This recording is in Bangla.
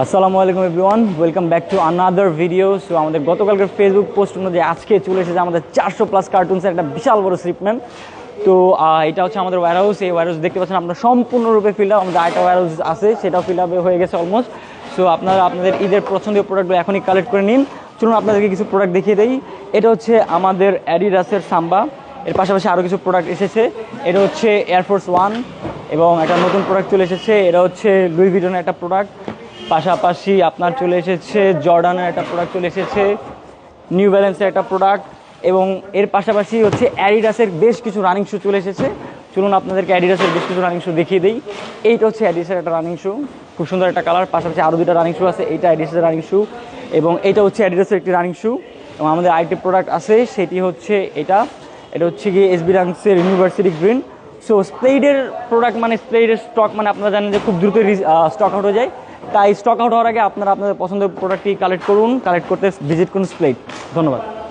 আসসালামু আলাইকুম everyone, welcome back to another video. So আমাদের গতকালকের ফেসবুক পোস্ট অনুযায়ী আজকে চলে এসেছে আমাদের চারশো প্লাস কার্টুনসের একটা বিশাল বড় শিপমেন্ট তো এটা হচ্ছে আমাদের ওয়ারহাউস এই ওয়ারহাউস দেখতে পাচ্ছেন আপনার সম্পূর্ণরূপে ফিল আপ আমাদের আরেকটা ওয়ারহাউস আছে, সেটাও ফিল আপ হয়ে গেছে অলমোস্ট সো আপনারা, আপনাদের ঈদের পছন্দীয় প্রোডাক্টগুলো এখনই কালেক্ট করে নিন। চলুন আপনাদেরকে কিছু প্রোডাক্ট দেখিয়ে দেই। এটা হচ্ছে আমাদের অ্যাডিডাসের সাম্বা এর পাশাপাশি আরও কিছু প্রোডাক্ট এসেছে। এটা হচ্ছে এয়ারফোর্স ওয়ান এবং একটা নতুন প্রোডাক্ট চলে এসেছে। এটা হচ্ছে লুই ভিটনের একটা প্রোডাক্ট পাশাপাশি আপনার চলে এসেছে জর্ডানের একটা প্রোডাক্ট চলে এসেছে নিউ ব্যালেন্সের একটা প্রোডাক্ট এবং এর পাশাপাশি হচ্ছে অ্যাডিডাসের বেশ কিছু রানিং শু চলে এসেছে। চলুন আপনাদেরকে অ্যাডিডাসের বেশ কিছু রানিং শু দেখিয়ে দিই। এইটা হচ্ছে অ্যাডিডাসের একটা রানিং শু খুব সুন্দর একটা কালার পাশাপাশি আরও দুটো রানিং শু আছে, এইটা অ্যাডিডাসের রানিং শু এবং এইটা হচ্ছে অ্যাডিডাসের একটি রানিং শু এবং আমাদের আরেকটি প্রোডাক্ট আছে, সেটি হচ্ছে এটা। এটা হচ্ছে গিয়ে এসবি রাংসের ইউনিভার্সিটি গ্রিন সো স্প্লেডের প্রোডাক্ট মানে স্প্লেডের স্টক মানে আপনারা জানেন যে খুব দ্রুত স্টক আউট হয়ে যায়। তাই স্টক আউট হওয়ার আগে আপনারা আপনাদের পছন্দের প্রোডাক্টটি কালেক্ট করুন কালেক্ট করতে ভিজিট করুন স্প্লেট ধন্যবাদ।